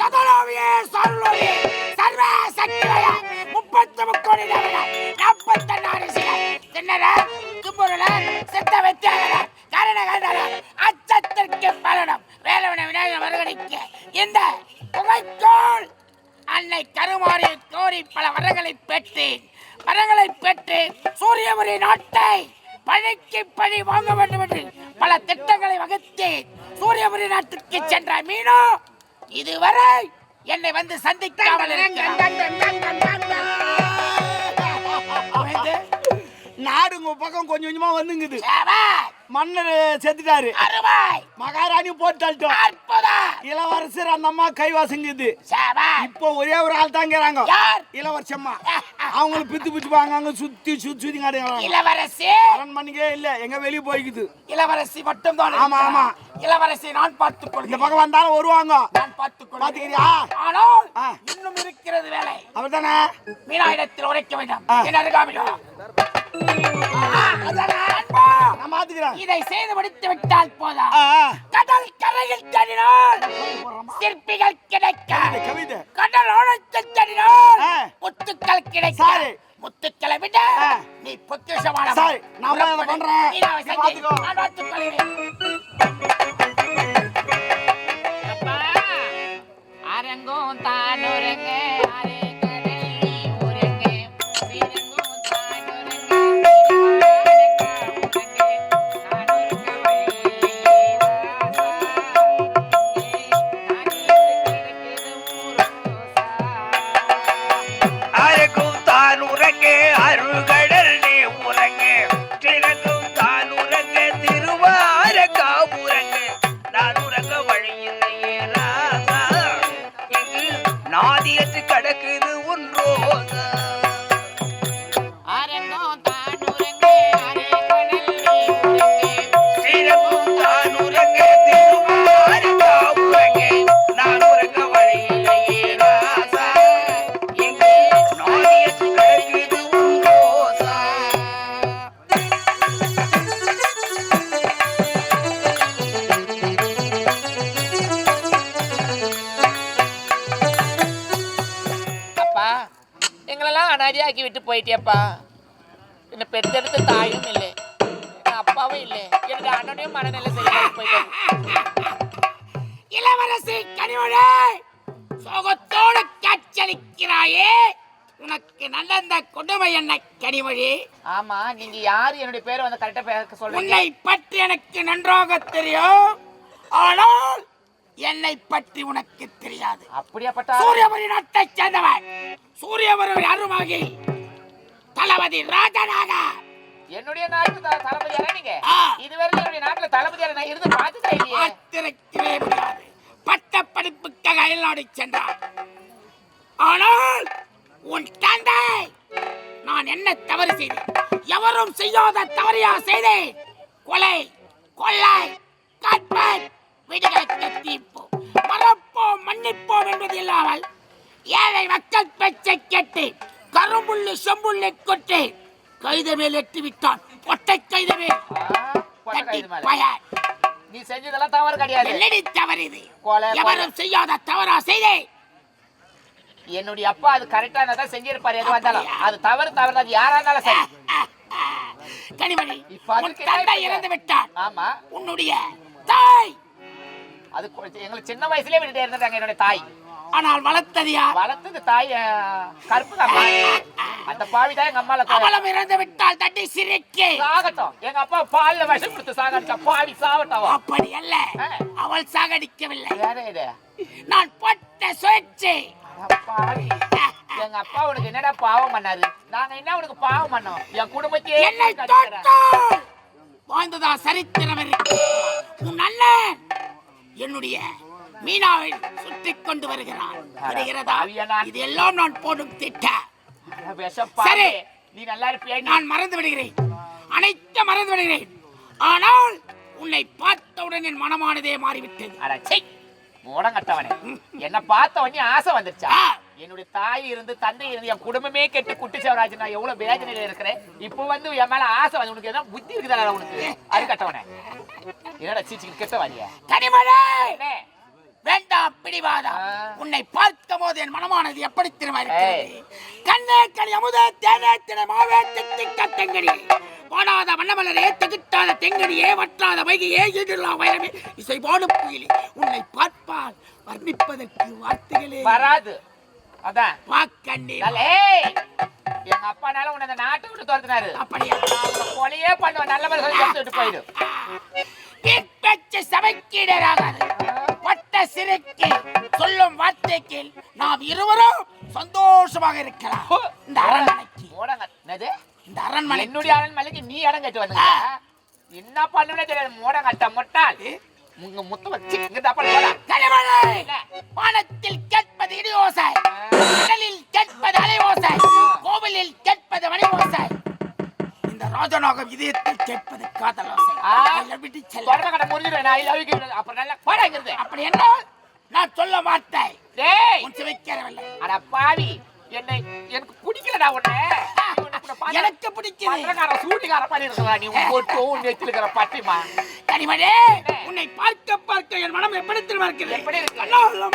சதுரோவியே சருளோவியே சர்வ சக்திவய. முப்பத்து முக்கோடி நாற்பத்தெண்ணாறு சித்த கரண அச்சத்திற்கு பலனும். வேலவன விநாயகர் வருகணிக்க இந்த புகைக்கோள் அன்னை கருமாறி கோரி பல வரங்களை பெற்றேன். வரங்களை பெற்று சூரியபுரி நாட்டை பழிக்கு பழி வாங்க வேண்டும் என்று பல திட்டங்களை வகுத்தேன் சூரியபுரி நாட்டுக்கு சென்ற மீனோ இதுவரை என்னை வந்து சந்திக்காமல். நாடு உங்க பக்கம் கொஞ்சம் கொஞ்சமா வந்துங்குது. மன்னர் செத்துட்டாரு. மகாராணி போட்டாள்ட்டோம் அற்புதம் இளவரசர் அந்த அம்மா கைவாசங்குது. இப்போ ஒரே ஒரு ஆள் தாங்கிறாங்க இளவரசம்மா. அவங்களும் பித்து பாங்க அங்க சுத்தி சுத்தி சுத்தி காட்டுறாங்க இளவரசி! அரண்மனைக்கே இல்ல எங்க வெளிய போய்க்குது. இளவரசி மட்டும் தான் ஆமா, ஆமா. இளவரசி நான் பார்த்துக் இந்த கொள்கிறேன் பக்கம் வந்தாலும் வருவாங்க. நான் பார்த்துக் கொள்கிறேன். பாத்துக்கிறியா? ஆனால். இன்னும் இருக்கிறது வேலை. அவர் தானே மீனாயிடத்தில் உரைக்க வேண்டும். ஆ. என் அருகாமிலோ ஆ, அதானே, பாத்துக்கிறேன் இதை செய்து முடித்து விட்டால் போதா. கடல் கரையில் தேடினால் சிற்பிகள் கிடைக்க. இந்த கவிதை. கடல் ஆழத்தில் தேடினால். முத்துக்கள் கிடைக்க. முத்துக்களை விட. நீ பொக்கிஷமான சரி, நான் பண்றேன். நான் பார்த்துக் கொள்கிறேன். அரங்கும் தான் உறங்க அனாதையாக்கி விட்டு போயிட்டியப்பா. என்னை பெற்றெடுத்த தாயும் இல்லை. என் அப்பாவும் இல்லை. என்னுடைய அண்ணனையும் மனநிலை செய்ய போயிட்டாரு இளவரசி கனிமொழி சோகத்தோடு காட்சியளிக்கிறாயே. உனக்கு நடந்த கொடுமை என்ன கனிமொழி? ஆமா நீங்க யாரு? என்னுடைய பேரை வந்து கரெக்டா பேச சொல்றீங்க. உன்னை பற்றி எனக்கு நன்றாக தெரியும். ஆனால் என்னை பற்றி உனக்கு தெரியாது. அப்படியாப்பட்ட சூரியபுரி நாட்டை சேர்ந்தவன். சூரியபுரி அருமாகி தளபதி ராஜனாக. என்னுடைய நாட்டு தளபதியாரா நீங்க. இதுவரை என்னுடைய நாட்டுல தளபதியார நான் இருந்து பார்த்ததே இல்லையே பார்த்திருக்கவே முடியாது. பட்ட படிப்புக்காக அயல்நாடு சென்றார். ஆனால் உன் தந்தை நான் என்ன தவறு செய்தேன்? எவரும் செய்யாத தவறையா செய்தேன்? கொலை கொள்ளை கற்பை வீடுகளுக்கு தீப்போம் மறப்போம் மன்னிப்போம் என்பது இல்லாமல் ஏழை மக்கள் பேச்சை கேட்டு கரும்புள்ளி செம்புள்ளி கொட்டு கைத மேல் எட்டி விட்டான் ஒட்டை கைத மேல். நீ செஞ்சதெல்லாம் தவறு கிடையாது. என்னடி தவறு இது? எவரும் செய்யாத தவறா செய்தேன் என்னுடைய அப்பா அது கரெக்டா தான் செஞ்சிருப்பாரு எது வந்தாலும் அது தவறு தவறு அது யாரா இருந்தாலும் சரி. கனிமணி இப்ப உன் தந்தை இறந்து விட்டான். ஆமா. உன்னுடைய தாய். அது எங்களுக்கு சின்ன வயசுலயே விட்டுட்டே இருந்துட்டாங்க என்னுடைய தாய். ஆனால் வளர்த்தது யார் வளர்த்தது தாய். கருப்பு அம்மா அந்த பாவி தான் எங்க அம்மால. அவளும் இறந்து விட்டால் தட்டி சிரிக்கு. சாகட்டும். எங்க அப்பா பால்ல விஷம் கொடுத்து சாகட்டும் பாவி சாகட்டும். அப்படி அல்ல. அவள் சாகடிக்கவில்லை. நான் போட்ட பாவி. எங்க அப்பா உனக்கு என்னடா பாவம் பண்ணாரு? நாங்க என்ன உனக்கு பாவம் பண்ணோம்? என் குடும்பத்தையே வாழ்ந்ததா சரித்திரம் இருக்கு. உன் அண்ணன். என்னுடைய மீனாவை சுற்றி கொண்டு வருகிறான். வருகிறதா? இது எல்லாம் நான் போடும் பாவி. சரி. நீ நல்லா இருப்பியா? நான் மறந்து விடுகிறேன். அனைத்து மறந்து விடுகிறேன். ஆனால் உன்னை பார்த்தவுடன் என் மனமானதே மாறிவிட்டது. அட சை மூடங்கட்டவனே என்ன பார்த்த உடனே ஆசை வந்துருச்சா. என்னுடைய தாய் இருந்து தந்தை இருந்து என் குடும்பமே கெட்டு குட்டிச்சவராஜ் நான் எவ்வளவு வேதனையில இருக்கிறேன். இப்போ வந்து என் மேல ஆசை வந்து உனக்கு எதாவது புத்தி இருக்குதா உனக்கு? அது கட்டவனே. என்னடா சீச்சிக்கு கெட்ட கனிமழை என்ன? வேண்டாம் பிடிவாதம். ஆ. உன்னை பார்க்கும் போது என் மனமானது எப்படி திரும்ப இருக்கிறது? கண்ணே கனி அமுத தேனே தினை மாவே திட்டி கத்தங்கடி பாடாத வண்ணமலரே திகிட்டாத தெங்கடியே வற்றாத வைகையே எதிரா வயமே இசை பாடும் புயலி உன்னை பார்ப்பால் வர்ணிப்பதற்கு வார்த்தைகளே. வராது. அதான். வாக்கண்ணே எங்க அப்பானால உன்னை நாட்டை விட்டு துரத்துனாரு. அப்படியா? கொலையே பண்ணுவேன். நல்ல மாதிரி பேச்சு சபைக்கீடராகாது. பட்ட சிறைக்கு சொல்லும் வார்த்தைக்கு நாம் இருவரும் சந்தோஷமாக இருக்கலாம் இந்த அரண்மனைக்கு. என்னது? இந்த அரண்மனை என்னுடைய அரண்மனைக்கு நீ இடம் கட்டு வந்தீங்க என்ன பண்ணுவே தெரியாது. மூடங்கட்ட முட்டாள். உங்க முத்து வச்சு இங்க தப்பா போடா. கனிமழை வானத்தில் கேட்பது இடி ஓசை கடலில் கேட்பது அலை ஓசை கோவிலில் கேட்பது மணி ஓசை இந்த ராஜநாகம் இதயத்தில் கேட்பது காதல் அப்படி என்றால் நான் சொல்ல மாட்டேன். அட பாவி என்னை எனக்கு பிடிக்கலடா உன்னை. எனக்கு பிடிக்குது. பத்திரக்கார சூட்டிக்கார பண்ணி இருக்கா நீ ஒட்டும் நெத்தில இருக்கிற பட்டிமா கனிமணி உன்னை பார்க்க பார்க்க என் மனம் எப்படி திரும்ப இருக்கிறது எப்படி இருக்கு? கண்ணால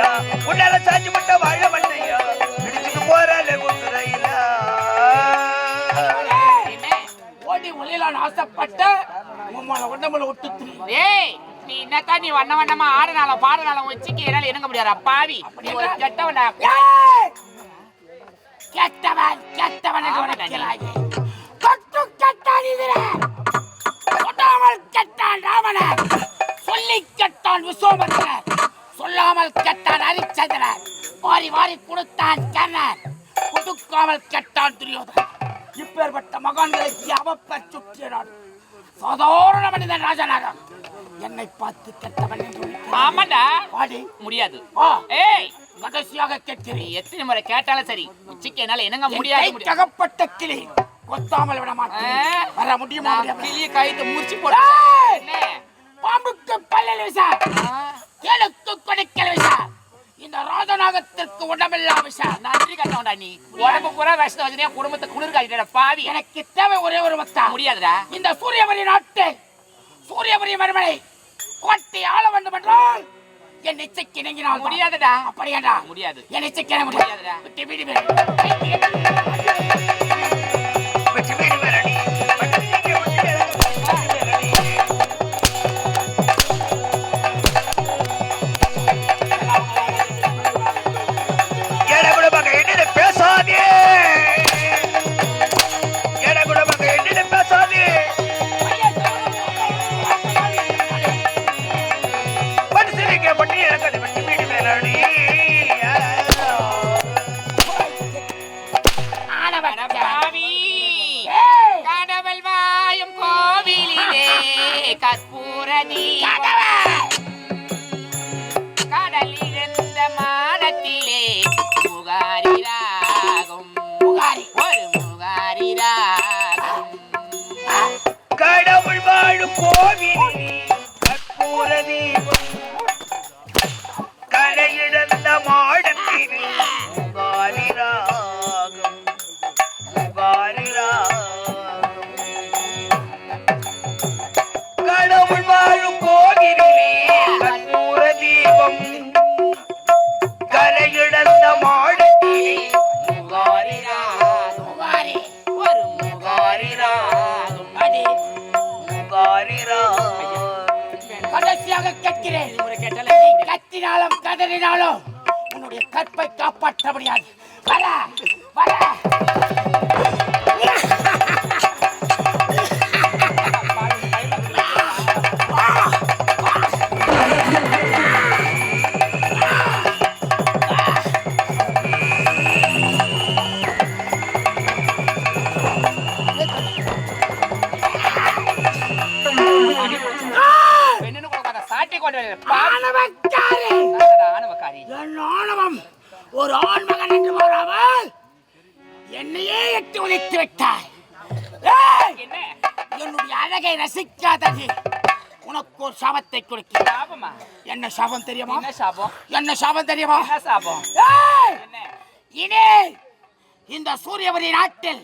சமக்கட்டையா உன்னால சாஞ்சு விட்ட வாழ மண்டையா இடிச்சிட்டு போறால குச்சிரையில ஓடி ஒளியலான்னு ஆசைப்பட்ட உம்மள உடம்புல விட்டு திரி ஏய் நீ என்னத்தான் நீ வண்ண வண்ணமா ஆடுனாலும் பாடுனாலும் வச்சுக்க என்னால இணங்க முடியாதா பாவி நீ ஒரு கெட்டவனா? ஏய்! கெட்டவன் கெட்டவன். தொட்டு கெட்டான் இதிலே. தொடாமல் கெட்டான் ராவணன். சொல்லி கெட்டான் விசோமத்திரன் சொல்லாமல் கெட்டான் ஹரிச்சந்திரன் வாரி வாரி கொடுத்தான் கர்ணன். கொடுக்காமல் கெட்டான் துரியோதனன். இப்பேற்பட்ட மகான்களுக்கு அவப்பர் சுற்றினான். சாதாரண மனிதன் ராஜநாகம் என்னை பார்த்து கெட்டவன் என்று. ஆமாடா வாடி. முடியாது. ஏய். கடைசியாக நீ கேட்கிறேன் எத்தனை முறை கேட்டாலும் சரி உச்சிக்கு என்னால இணங்க என் முடியாது. தகப்பட்ட கிளி. கொத்தாமல் விட மாட்டேன்? வர முடியுமா நான்? கிளிய கழுத்து முடிச்சு! என்ன? பாம்புக்கு பல்லல் விசா. தேனுக்கு கொடுக்கல் விசா. இந்த ராஜநாகத்திற்கு உடம்பெல்லாம் விசா. நன்றி கட்டவன்டா நீ. உடம்பு பூரா விஷத்தை குடும்பத்தை குளிர் காட்டிட்ட பாவி. எனக்கு தேவை ஒரே ஒரு மத்தா முடியாதுடா. இந்த சூரியபுரி நாட்டில் சூரியபுரி மறுமனை கோட்டை ஆள வேண்டும் என்றால் என் இணங்கினால் முடியாதுடா. அப்படியாடா முடியாது. என் முடியாது? முடியாதுடா. கற்பூர கத்தினாலும் உன்னுடைய கற்பை காப்பாற்ற முடியாது. வர! ரசிக்காதது உனக்கு ஒரு சாபத்தை கொடுக்கிறேன். சாபமா? என்ன சாபம் தெரியுமா? என்ன சாபம்? என்ன சாபம் தெரியுமா? என்ன சாபம்? இனி இந்த சூரியவரி நாட்டில்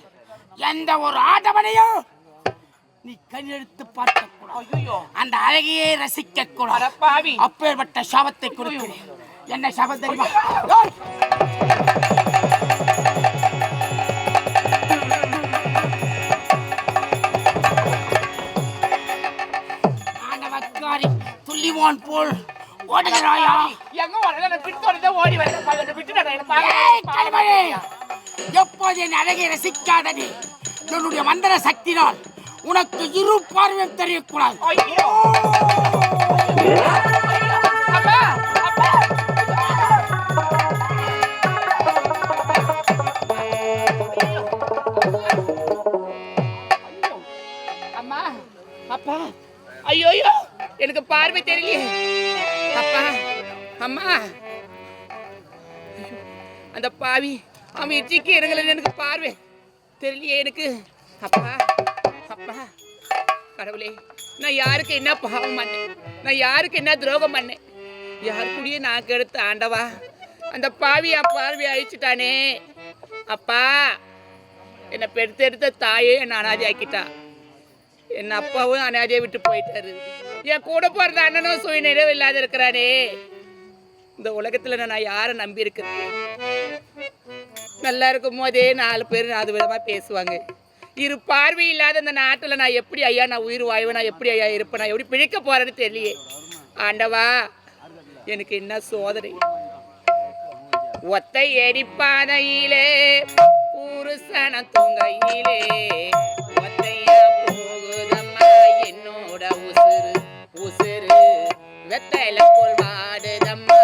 எந்த ஒரு ஆடவனையும் நீ கண்ணெடுத்து பார்க்க கூடாது அந்த அழகையே ரசிக்க கூடாது அப்பேற்பட்ட சாபத்தை கொடுக்கிறேன். என்ன சாபம் தெரியுமா? துள்ளிவான் போல் ஓடுகிறாயா? எங்க வரல வரதே ஓடி வரேன் விட்டு! எப்போது என் அழகை ரசிக்காத நீ? என்னுடைய மந்திர சக்தினால் உனக்கு இரு பார்வையும் தெரியக்கூடாது. அந்த பாவி. அவன் இச்சிக்கு இறங்கல எனக்கு பார்வை. தெரியலையே எனக்கு. அப்பா அப்பா. கடவுளே நான் யாருக்கு என்ன பாவம் பண்ணேன்? நான் யாருக்கு என்ன துரோகம் பண்ணேன்? யார் கூடயே நான் கெடுத்த ஆண்டவா? அந்த பாவி என் பார்வை அழிச்சிட்டானே. அப்பா என்னை பெருத்தெடுத்த தாயே என்னை அனாதி ஆக்கிட்டா என் அப்பாவும் அனாதியை விட்டு போயிட்டாரு. என் கூட பிறந்த அண்ணனும் சுயநிறைவு இல்லாத இருக்கிறானே. இந்த உலகத்துல நான் யாரை நம்பி இருக்கிறேன் நல்லா இருக்கும்? போதே நாலு பேர் அது விதமா பேசுவாங்க. இரு பார்வை இல்லாத இந்த நாட்டில் நான் எப்படி ஐயா நான் உயிர் வாய்வு நான் எப்படி ஐயா இருப்பேன்? நான் எப்படி பிழைக்க போறேன்னு தெரியலையே. ஆண்டவா எனக்கு என்ன சோதனை? ஒத்தை எரிப்பாதையிலே புருஷன தூங்கையிலே. ஒத்தையா போகுதம்மா என்னோட உசுறு உசுறு. வெத்தையில போல் வாடுதம்மா.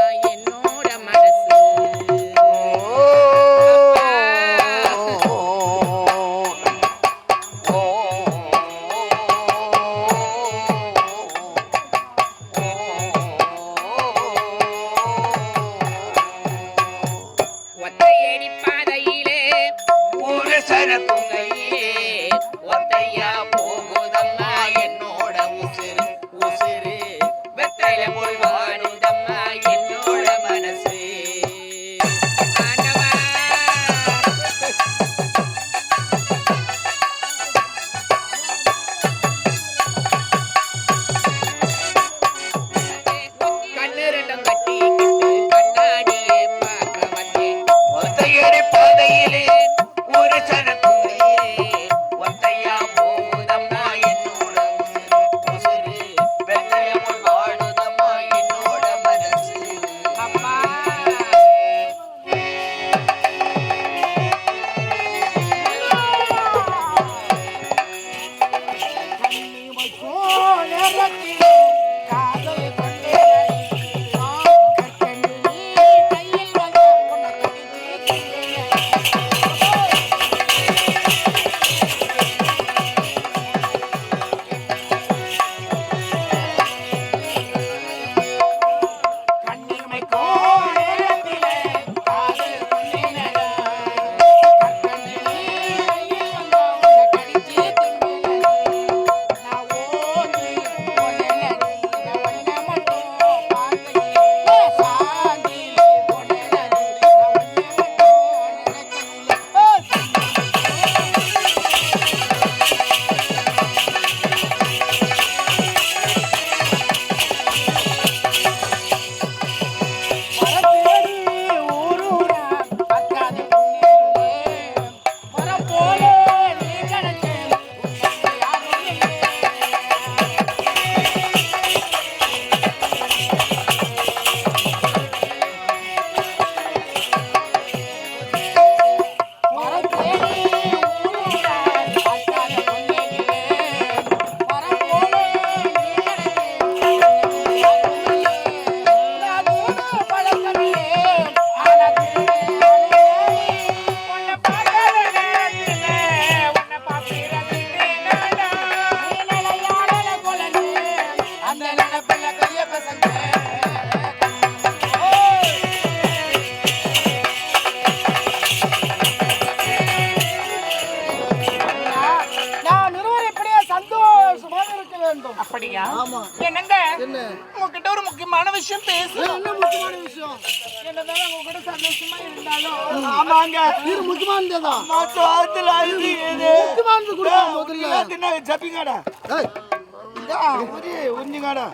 உறிஞ்சுங்கடா.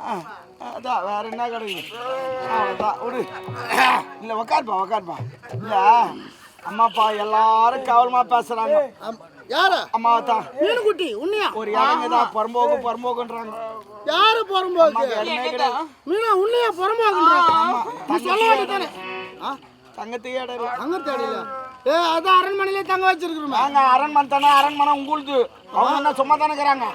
ஆ, அதான், வேற என்ன கிடைக்குது அவ்வளோதான் விடு இல்ல உக்காருப்பா உக்காருப்பா இல்ல அம்மாப்பா எல்லாரும் கவலமா பேசுறாங்க ஆமா. யாரு அம்மாவை தான் மீனுக்குட்டி உன்னையா ஒரு இறங்க தான் புறம்போக்கு புறம்போக்குன்றாங்க யாரு புறம்போக்கு மீனா உன்னையா புறம்போக்குன்றான் நீ சொல்ல வேண்டியதானே ஆ தங்கத்துக்கு இல்லை அங்க தேடில ஏ அதான் அரண்மனையிலே தங்க வச்சிருக்கிறோமே நாங்க அரண்மனை தானே அரண்மனை உங்களுக்கு அவங்க என்ன சும்மா தானே இருக்கிறாங்க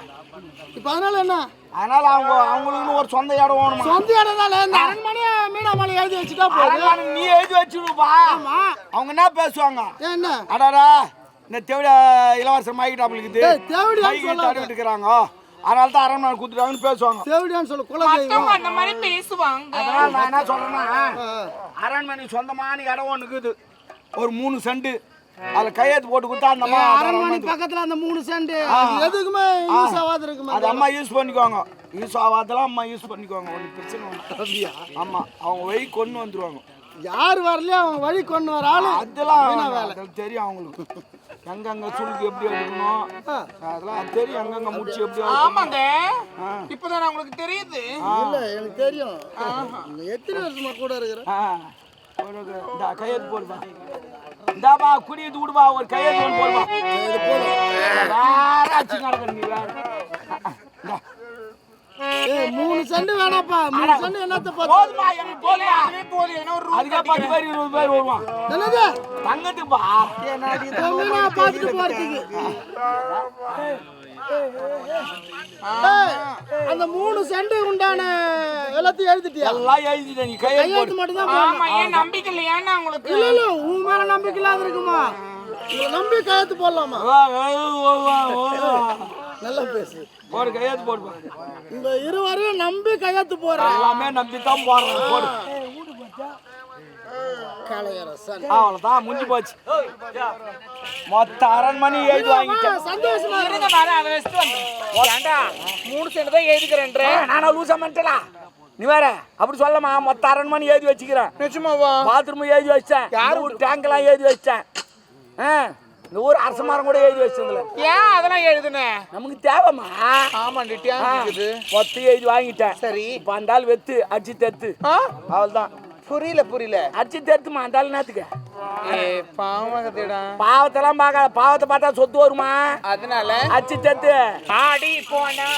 இப்ப அதனால என்ன அதனால அவங்க அவங்களுக்குன்னு ஒரு சொந்த இடம் வேணுமா? சொந்த இடம் தானே? இந்த அரண்மனையை மீனாமலை எழுதி வச்சுட்டா போதும். அரண்மனை நீ எழுதி வச்சுடுப்பா. ஆமா. அவங்க என்ன பேசுவாங்க? என்ன? அடாடா இந்த தேவிட இளவரசர் மைக்கு சொல்லாத. தடவிட்டு இருக்கிறாங்க அதனால தான் அரண்மனை கொடுத்துட்டாங்கன்னு பேசுவாங்க. தேவடியான்னு சொல்லு குல தெய்வம் மத்தவங்க அந்த மாதிரி பேசுவாங்க. அதனால நான் என்ன சொல்றேன்னா அரண்மனை சொந்தமான இடம் ஒன்று இருக்குது. ஒரு மூணு செண்டு. அதில் கையெழுத்து போட்டு கொடுத்தா அந்த அம்மா அரண்மனை பக்கத்துல அந்த மூணு சென்ட் எதுக்குமே யூஸ் ஆகாது இருக்குமே அது அம்மா யூஸ் பண்ணிக்குவாங்க. யூஸ் ஆகாதெல்லாம் அம்மா யூஸ் பண்ணிக்குவாங்க. ஒன்றும் பிரச்சனை அப்படியா? ஆமா. அவங்க வழி கொண்டு வந்துருவாங்க. யார் வரலையோ அவங்க வழி கொண்டு வர ஆளு. அதெல்லாம் வீணா வேலை. தெரியும் அவங்களுக்கு. எங்கெங்க சுருக்கு எப்படி எடுக்கணும். அதெல்லாம் அது தெரியும். எங்கெங்க முடிச்சு எப்படி ஆமாங்க. இப்பதான் உங்களுக்கு தெரியுது. இல்ல எனக்கு தெரியும். நீ எத்தனை வருஷமா கூட இருக்கிற ஆ. ஒரு இந்த கையெழுத்து போடுப்பா. இந்தாப்பா குடியத்து விடுப்பா ஒரு கையெழுத்து ஒன்று போதும் வேற ஆச்சு நடக்குது நீ வேற. மூணு சென்ட் வேணாப்பா. மூணு சென்ட் என்னத்த போதுமா எனக்கு போதுமா. போதும். ஏன்னா ஒரு அதுக்கே பத்து பேர் இருபது பேர் வருவான் என்னது? தங்கத்துப்பா. தொங்க நான் பார்த்துட்டு போறதுக்கு. அந்த மூணு சென்ட் உண்டான எல்லாத்தையும் எழுதிட்டியா? எல்லாம் எழுதிட்ட நீ கையெழுத்து மட்டும் தான் ஆமா ஏன் நம்பிக்கை இல்லையான்னு உங்களுக்கு? இல்ல இல்ல உன் மேல நம்பிக்கை இல்லாத இருக்குமா? நம்பி கையெழுத்து போடலாமா? வா, வா, வா, வா, வா. நல்லா பேசு. போடு கையெழுத்து போடுப்பா இந்த இருவரையும் நம்பி கையெழுத்து போடுறேன். எல்லாமே நம்பி தான் போடுறேன் போடு. அவ்வளோதான் முடிஞ்சு போச்சு. மொத்த அரண்மனை எழுதி வாங்கிட்டேன். சந்தோஷமா இரு. இருங்க வர அதை வச்சுட்டு வந்து ஏண்டா மூணு சென்ட் தான் எழுதிக்கிறேன்ற. நானும் லூசா மண்டலா நீ வேற அப்படி சொல்லமா மொத்த அரண்மனை எழுதி வச்சுக்கிறேன். நிஜமாவா பாத்ரூம் எழுதி வச்சிட்டேன். யார் ஊர் டேங்க்லாம் எழுதி வச்சிட்டேன். ஆ இந்த ஊர் அரச மரம் கூட எழுதி வச்சதுல ஏன் அதெல்லாம் எழுதுன? நமக்கு தேவைமா ஆமாண்டி ஆ, மொத்தம் எழுதி வாங்கிட்டேன். சரி. இப்போ அந்த ஆள் வெத்து அடிச்சு தெத்து. அவ்வளோதான் புரியல புரியல. அடிச்சு தெத்துமா அந்த ஏ பாவகத்தேடா பாவத்தெல்லாம் பார்க்காத பாவத்தை பார்த்தா சொத்து வருமா? அதனால? அடிச்சு தெத்து ஆடி போனா